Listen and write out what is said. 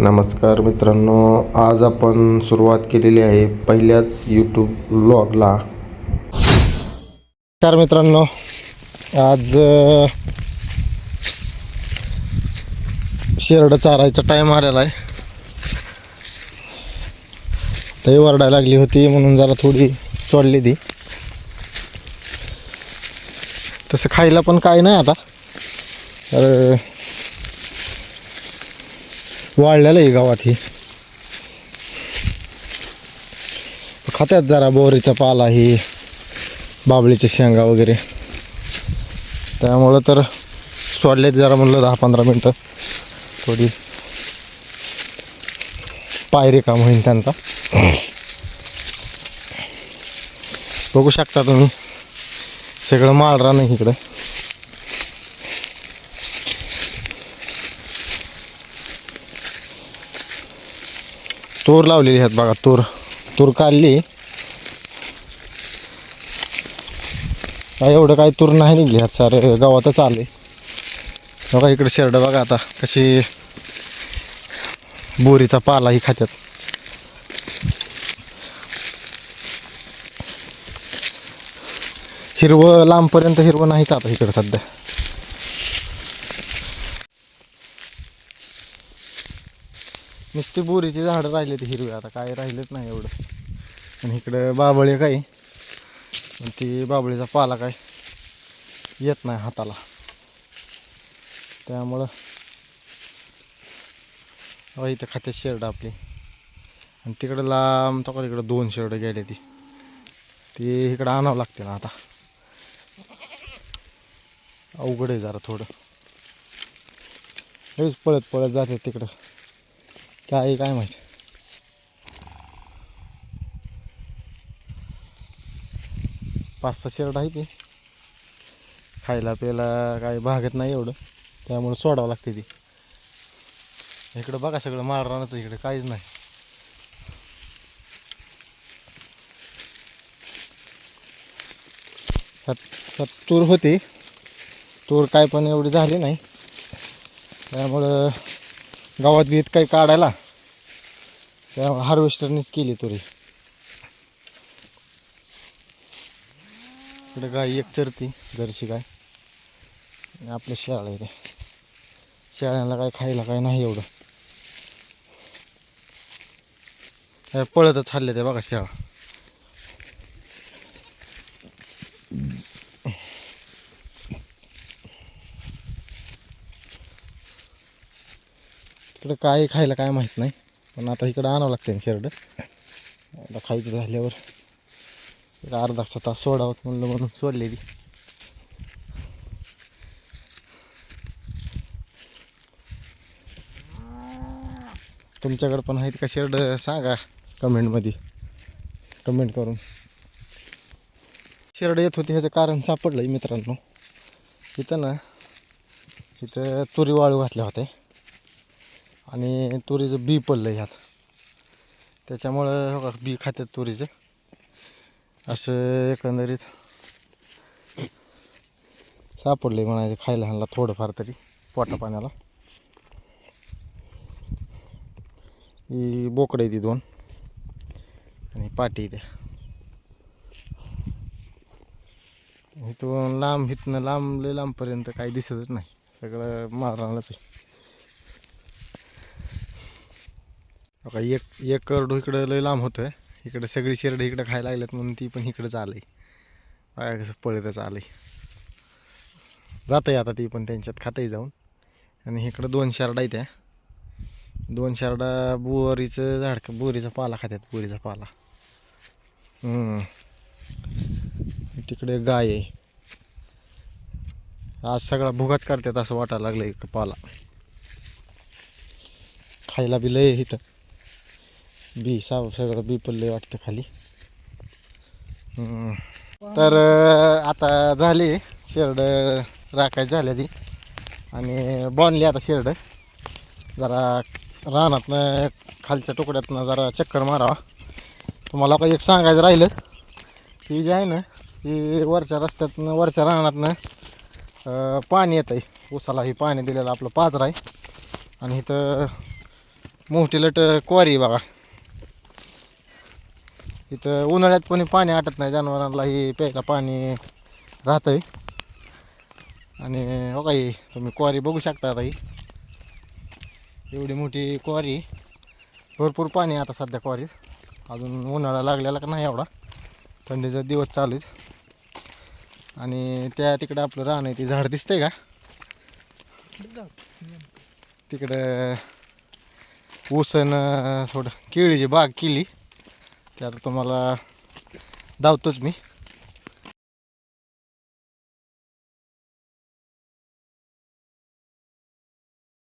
नमस्कार मित्रांनो आज आपण सुरुवात केलेली आहे पहिल्याच यूट्यूब ब्लॉगला नमस्कार मित्रांनो आज शेरडं चारायचा टाईम आलेला आहे. लई वरडायला लागली होती म्हणून जरा थोडी सोडली ती. तसं खायला पण काय नाही आता. तर वाढलेलं आहे गावात ही. खात्यात जरा बोरीचा पाला ही बाबळीच्या शेंगा वगैरे. त्यामुळं तर सोडले जरा म्हणलं दहा पंधरा मिनटं. थोडी पायरी काम होईल त्यांचा. बघू शकता तुम्ही. सगळं माळरा नाही इकडं. तूर लावलेली आहेत बघा तूर. तूर काढली. काय एवढं काय तूर नाही निघली आहेत सारे गावातच आले. बघा इकडे शेरड बघा आता कशी बोरीचा पाला ही खात्यात. हिरवं लांबपर्यंत हिरवं नाहीच आता इकडं सध्या. नुसती बोरीची झाडं राहिले ते हिरवे आता काय राहिलेच नाही एवढं. आणि इकडं बाबळे काय? ती बाबळीचा पाला काय? येत नाही हाताला. त्यामुळं इथं खात्यात शेरड आपली. आणि तिकडं लांब तो तिकडं दोन शेरड गेले ती. ते इकडं आणावं लागते ना आता. अवघड आहे जरा थोडं. हेच पळत पळत जाते तिकडं. काय काय माहिती? पाच सहा शेरड आहे ते खायला प्यायला काही भागत नाही एवढं. त्यामुळे सोडावं लागते ती. इकडं बघा सगळं माळ इकडं इकडे काहीच नाही. त्यात त्यात तूर होती. तूर काय पण एवढी झाली नाही. त्यामुळं गावात बीत काही काढायला. त्यामुळे हार्वेस्टरनेच केली तुरी. इकडे गाय एक चरती जर्सी गाय. आपलं शेळ आहे ते शेळ्याला काय खायला काय नाही एवढं. पळतच हल्ले ते बघा शेळा इकडं काय खायला काय माहीत नाही. पण आता इकडं आणावं लागते ना शेरडं आता खायचं झाल्यावर इकडं अर्धा तास सोडावं म्हणलं म्हणून सोडलेली. तुमच्याकडं पण आहेत का शेरड? सांगा कमेंटमध्ये. कमेंट करून. शेरड येत होते ह्याचं कारण सापडलं आहे मित्रांनो. इथं ना इथं तुरी वाळू घातल्या होत्या. आणि तुरीचं बी पडलं ह्यात. त्याच्यामुळं हो का बी खात्यात तुरीचं. असं एकंदरीत सापडलं म्हणायचं खायला ह्यांना थोडंफार तरी पोटा पाण्याला. ही बोकडं आहे ती दोन. आणि पाटी त्या. इथून लांब इथनं लांब लय लांबपर्यंत काही दिसतच नाही. सगळं मारणारच आहे. बघा एक एक करडू इकडं लय लांब होतं इकडं सगळी शेरडं इकडं खायला लागल्यात म्हणून ती पण इकडंच आलंय बघा कसं पळतच आलंय जातंय आता ती पण त्यांच्यात खातंय जाऊन. आणि इकडं दोन शेरडा आहे त्या. दोन शेरडा बोरीचं झाड बोरीचा पाला खात्यात बोरीचा पाला. तिकडे गाय आहे. आज सगळा भुगाच करतात असं वाटायला लागलं पाला. खायला बी लय आहे इथं. बी साब सगळं बी पडले वाटतं खाली. तर आता झाली शेरड राखायची झाल्या ती आणि बांधली आता शेरड. जरा रानातनं खालच्या तुकड्यातनं जरा चक्कर मारावा. तुम्हाला काही एक सांगायचं राहिलं. ही जी आहे ना ही वरच्या रस्त्यातनं वरच्या रानातनं पाणी येतं आहे उसाला ही पाणी दिलेलं आपलं पाजर आहे. आणि इथं मोठी लट क्वारी बघा. इथं उन्हाळ्यात कोणी पाणी आटत नाही जनावरांनाही प्यायला पाणी राहतंय. आणि हो काही तुम्ही क्वारी बघू शकता आता ही एवढी मोठी क्वारी. भरपूर पाणी आहे आता सध्या क्वारीत. अजून उन्हाळा लागलेला का नाही एवढा. थंडीचा दिवस चालू आहेत. आणि त्या तिकडं आपलं राहणं आहे ते झाड दिसतंय का? तिकडं ऊसन थोडं केळीची बाग केली. ते आता तुम्हाला धावतोच मी.